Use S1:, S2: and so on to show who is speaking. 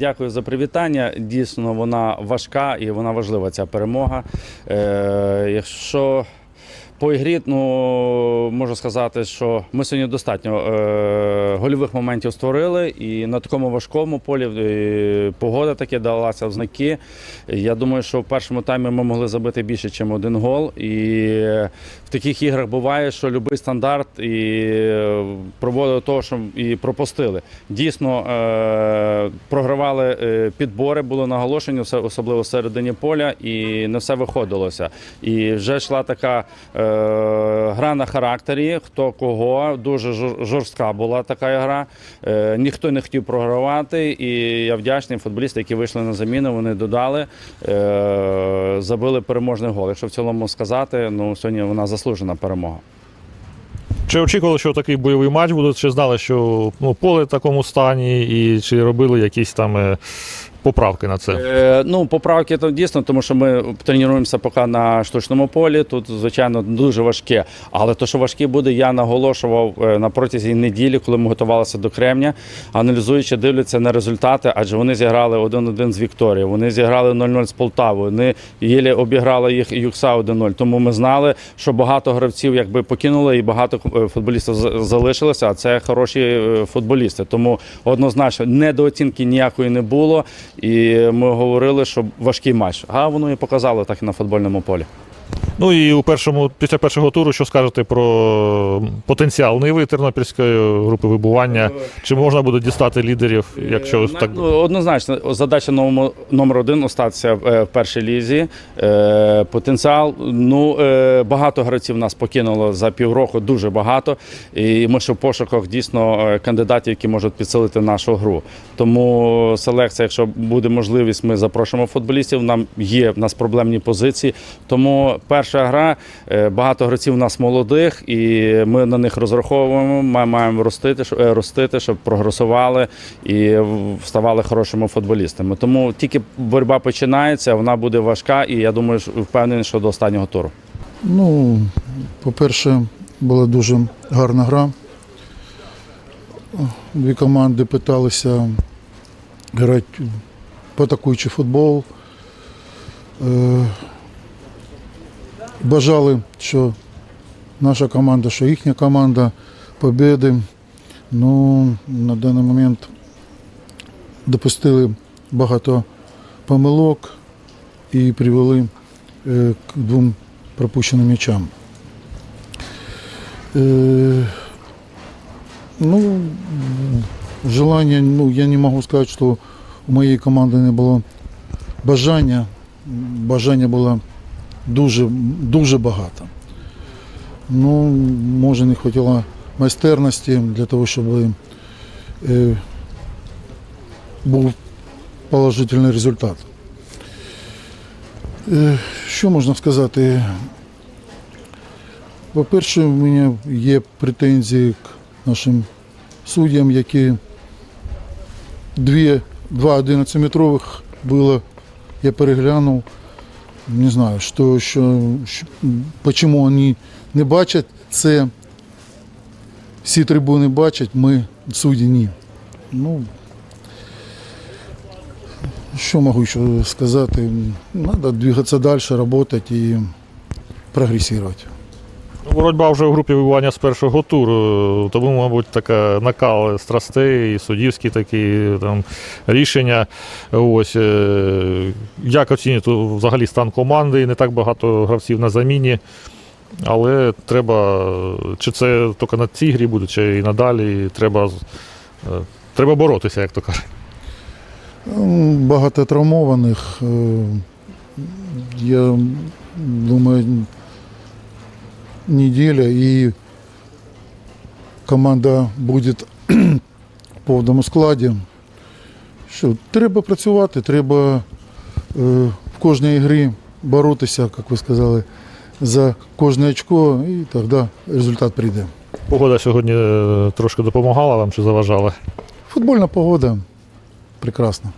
S1: Дякую за привітання. Дійсно, вона важка і вона важлива ця перемога. Е, якщо по ігрі, ну можу сказати, що ми сьогодні достатньо е, гольових моментів створили, і на такому важкому полі е, погода таки далася в знаки. Я думаю, що в першому таймі ми могли забити більше, ніж один гол. І в таких іграх буває, що будь-який стандарт і е, проводив того, що і пропустили. Дійсно, е, програвали е, підбори, було наголошення, особливо середині поля, і не все виходилося. І вже йшла така е, гра на характері, хто кого. Дуже жорстка була така гра. Е, ніхто не хотів програвати. І я вдячний футболістам, які вийшли на заміну, вони додали, е, забили переможний гол. Якщо в цілому сказати, ну сьогодні вона заслужена перемога.
S2: Чи очікували, що такий бойовий матч буде, чи знали, що ну, поле в такому стані, і чи робили якісь там е, поправки на це?
S1: Е, ну, поправки то дійсно, тому що ми тренуємося поки на штучному полі. Тут, звичайно, дуже важке. Але то, що важке буде, я наголошував е, на протязі неділі, коли ми готувалися до Кремня, аналізуючи, дивляться на результати, адже вони зіграли 1-1 з Вікторією, вони зіграли 0-0 з Полтавою, вони єлі обіграли їх Юкса 1-0. Тому ми знали, що багато гравців якби покинули і багато е, футболістів залишилося, а це хороші е, футболісти. Тому однозначно недооцінки ніякої не було. І ми говорили, що важкий матч. А воно і показало так і на футбольному полі.
S2: Ну і у першому, після першого туру, що скажете про потенціал Ниви Тернопільської групи вибування? Чи можна буде дістати лідерів, якщо так
S1: ну, однозначно, задача номер, номер один остатися е, в першій лізі. Е, потенціал. Ну е, багато гравців нас покинуло за півроку, дуже багато. І ми ще в пошуках дійсно е, кандидатів, які можуть підсилити нашу гру. Тому селекція, якщо буде можливість, ми запрошуємо футболістів. Нам є в нас проблемні позиції. Тому перша гра е, багато гравців у нас молодих, і ми на них розраховуємо. Ми маємо ростити, е, ростити, щоб прогресували і ставали хорошими футболістами. Тому тільки боротьба починається, вона буде важка, і я думаю, впевнений, що до останнього туру.
S3: Ну, по-перше, була дуже гарна гра. Дві команди питалися грати в атакуючий футбол. Е, Бажали, що наша команда, що їхня команда побіди. Ну, на даний момент допустили багато помилок і привели е, к двом пропущенным мячам. Э, ну, желание, ну, я не могу сказать, что у моєї команди не було бажання. Бажання було дуже, дуже багато. Ну, може, не хватило майстерності для того, щоб е, був положительний результат. Е, Що можна сказати? По-перше, у мене є претензії к нашим суддям, які дві, два 11-метрових було, я переглянув. Не знаю, що, що, що, чому вони не бачать це. Всі трибуни бачать, ми судді ні. Ну, що можу ще сказати? Треба двигатися далі, працювати і прогресувати.
S2: Ну, боротьба вже в групі вибування з першого туру, тому, мабуть, така накал страстей, і суддівські такі там рішення. Ось е, як оцінюєте взагалі стан команди? Не так багато гравців на заміні. Але треба, чи це тільки на цій грі буде, чи і надалі. Треба, е, треба боротися, як то кажуть.
S3: М, Багато травмованих. Е, Я думаю, неделя і команда буде в повному складі. Що, треба працювати, треба е, в кожній грі боротися, як ви сказали, за кожне очко, і тоді результат прийде.
S2: Погода сьогодні е, трошки допомагала вам чи заважала?
S3: Футбольна погода прекрасна.